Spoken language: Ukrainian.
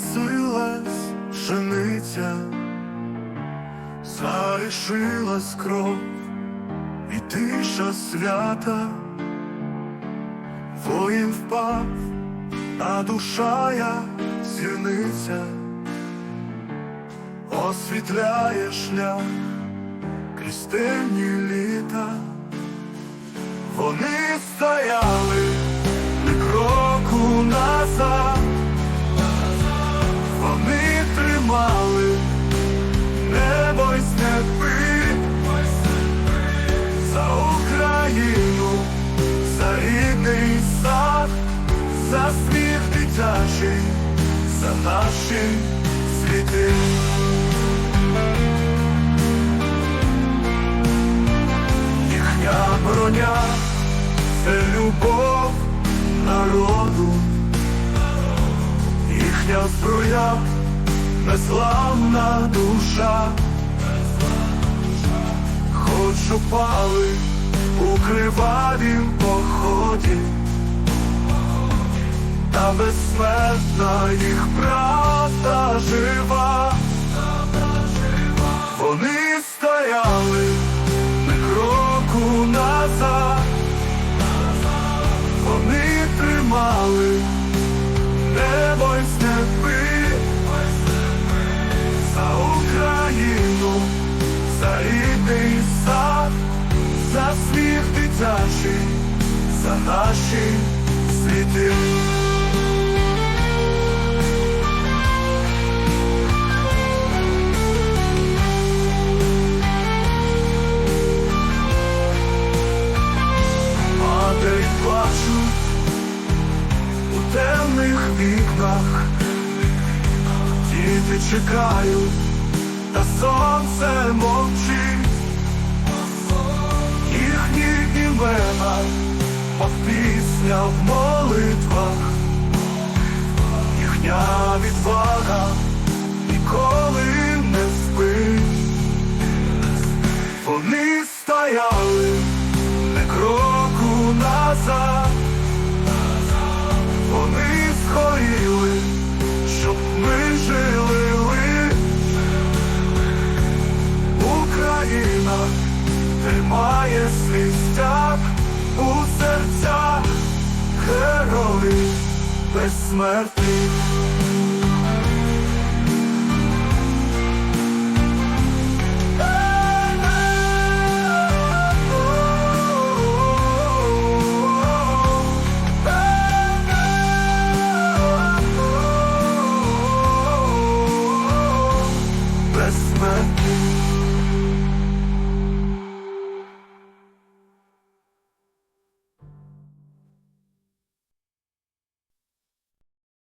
косилась пшениця, зарішилась кров і тиша свята, воїн впав, а душа як зірниця, освітляє шлях крізь темні літа. Вони стояли дитячий, за наші світи. Їхня броня це любов народу, їхня зброя незламна душа, хоч упали у кривавім поході, безсмертна їх правда жива, вони стояли не кроку назад. Вони тримали небо й степи за Україну, за рідний сад, за сміх дитячий, за наші світи. Діти чекають, та сонце мовчить, їхні імена, мов пісня в молитвах, їхня відвага ніколи не спить. Вони стояли Україна тримає свій стяг у серцях герої безсмертних.